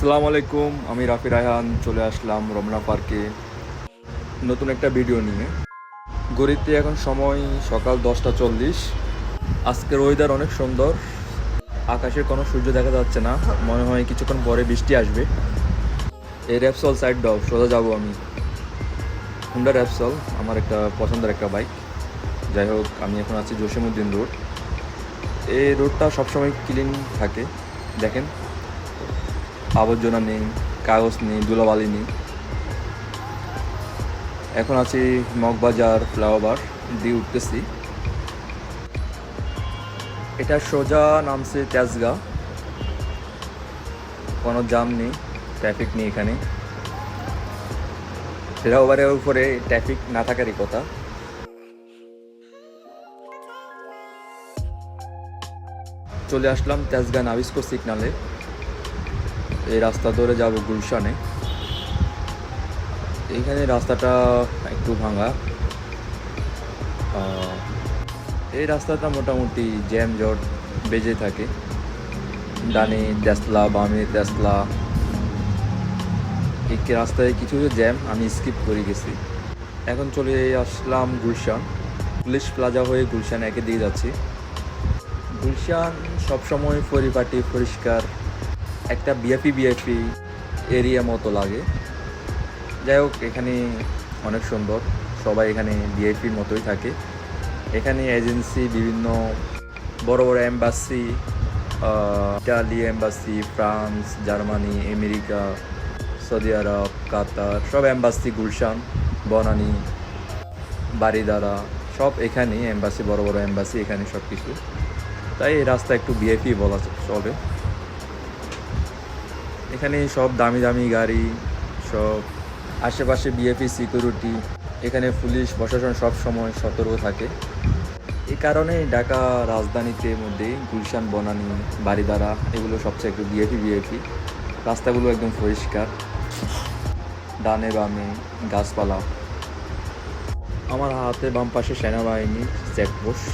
আসসালামু আলাইকুম, আমি রাফি রায়হান, চলে আসলাম রমনা পার্কে। নতুন একটা ভিডিও নিয়ে। গড়িতে এখন সময় সকাল দশটা চল্লিশ। আজকের ওয়েদার অনেক সুন্দর। আকাশের কোনো সূর্য দেখা যাচ্ছে না। মনে হয় কিছুক্ষণ পরে বৃষ্টি আসবে। এই র্যাপসল সাইড দাও, সোজা যাব আমি। হুন্ডা র্যাপসল আমার একটা পছন্দের একটা বাইক যাই হোক, আমি এখন আছি জসিমুদ্দিন রোড এই রোডটা সবসময় ক্লিন থাকে। দেখেন। আবর্জনা নেই, কাগজ নেই, ধুলাবালি নেই। এখন আছি মগবাজার ফ্লাওয়ার দিয়ে উঠতেছি। এটা সোজা নামছে তেজগা কোনো জাম নেই ট্রাফিক নেই এখানে। ফ্লাইওভারের উপরে ট্রাফিক না থাকারই কথা। চলে আসলাম তেজগা নাবিস্কো সিগনালে এই রাস্তা ধরে যাব গুলশানে। এইখানে রাস্তাটা একটু ভাঙা। এই রাস্তাটা মোটামুটি জ্যাম জট বেজে থাকে। ডানে তেসলা, বামে তেসলা। এই রাস্তায় কিছু জ্যাম আমি স্কিপ করে গেছি। এখন চলে আসলাম গুলশান। পুলিশ প্লাজা হয়ে গুলশান একে দিয়ে যাচ্ছি। গুলশান সবসময় পরিপাটি, পরিষ্কার। একটা বিএপি বিএপি এরিয়া মতো লাগে। যাই হোক এখানে অনেক সুন্দর। সবাই এখানে বিএপির মতোই থাকে। এখানে এজেন্সি বিভিন্ন বড় বড় embassy Italy embassy France Germany America Saudi Arab Qatar সব এম্বাসি গুলশান, বনানি বারিদারা সব এখানে এম্বাসি বড় বড় এম্বাসি এখানে সব কিছু তাই রাস্তা একটু বিএপি বলা চলে। এখানে সব দামি দামি গাড়ি, সব আশেপাশে বিএপি সিকিউরিটি এখানে পুলিশ প্রশাসন সব সময় সতর্ক থাকে। এই কারণে ঢাকা রাজধানীতে মধ্যে গুলশান, বনানী বাড়িদারা এগুলো সবচেয়ে একটু বিএপি বিএপি রাস্তাগুলো একদম পরিষ্কার। ডানে বামে গাছপালা। আমার হাতে বাম পাশে সেনাবাহিনী চেকপোস্ট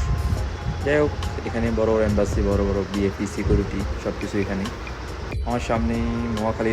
যাই হোক, এখানে বড় বড় এম্বাসি বড় বড় বিএপি সিকিউরিটি সব কিছু এখানে আমার সামনেই মহাখালী